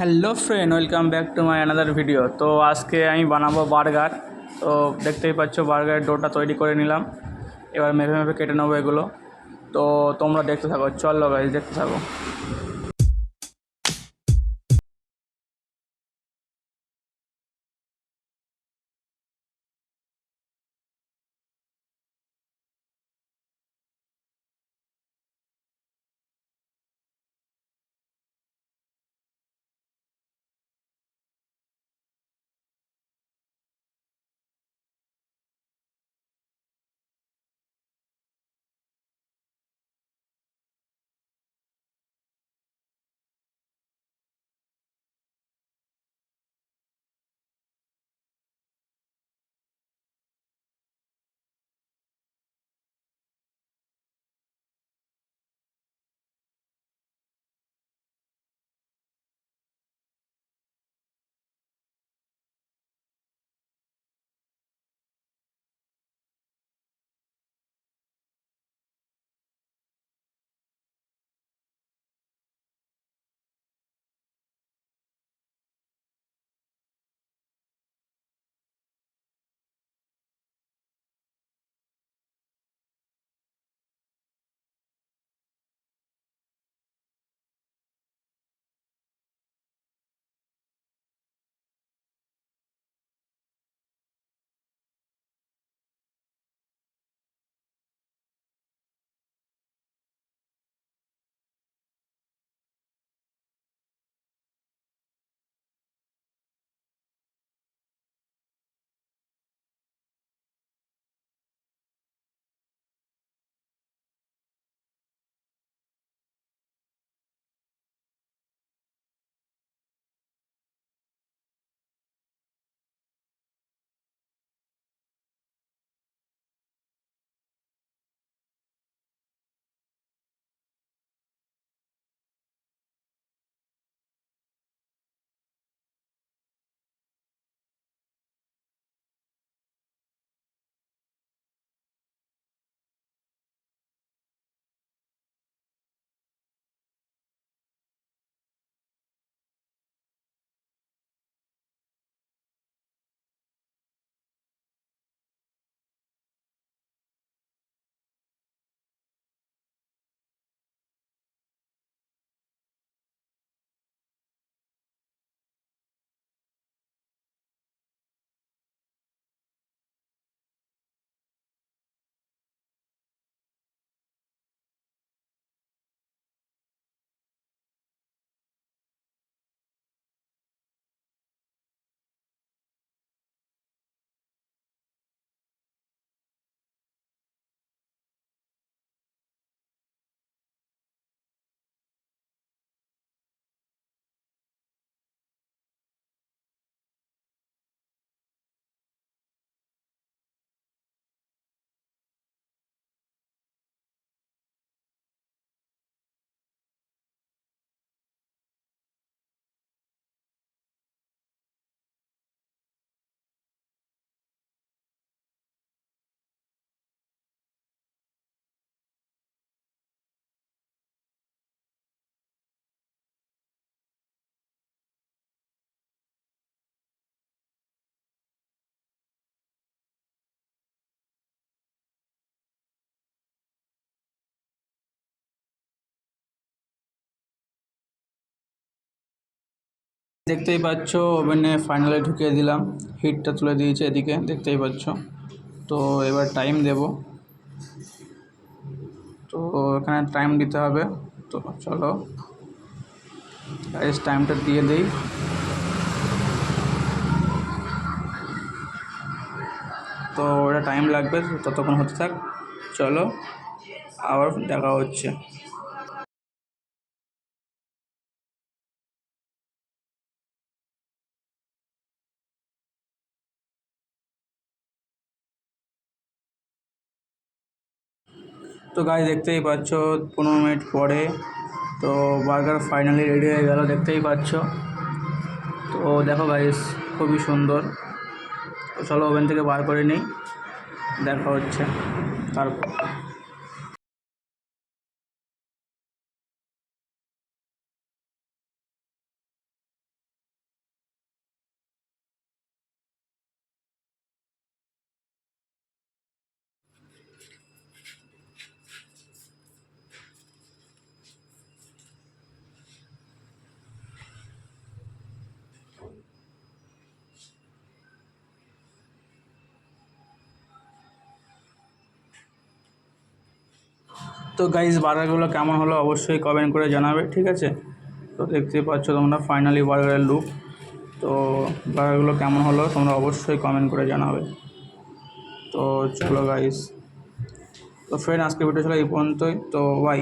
Hello friend, welcome back to my another video. তো আজকে আমি বানাবো বার্গার। তো দেখতেই পাচ্ছ, বার্গারের ডোটা তৈরি করে নিলাম। এবার মেপে মেপে কেটে নেব এগুলো। তো তোমরা দেখতে থাকো, চলো গাইজ দেখতে থাকো। দেখতেই পাচ্ছ, ওভেনে ফাইনালি ঢুকিয়ে দিলাম। হিটটা তুলে দিয়েছে এদিকে, দেখতেই পাচ্ছ। তো এবার টাইম দেব। তো এখানে টাইম দিতে হবে। তো চলো টাইমটা দিয়ে দিই। তো ওটা টাইম লাগবে, ততক্ষণ হতে থাক। চলো, আবার দেখা হচ্ছে। তো গাই দেখতেই পাচ্ছ, পনেরো মিনিট পরে তো বার্গার ফাইনালি রেডি হয়ে গেল, দেখতেই পাচ্ছ। তো দেখো গাইস খুবই সুন্দর। চলো ওভেন থেকে বার করে নিই, দেখা হচ্ছে। তারপর। তো গাইজ বার্গারগুলো কেমন হলো অবশ্যই কমেন্ট করে জানাবে, ঠিক আছে? তো দেখতে পাচ্ছ তোমরা ফাইনালি বার্গারের লুক তো বার্গারগুলো কেমন হলো তোমরা অবশ্যই কমেন্ট করে জানাবে। তো চলো গাইজ তো ফ্রেন্ড আজকে ভিডিও ছিল এই পর্যন্তই। তো বাই.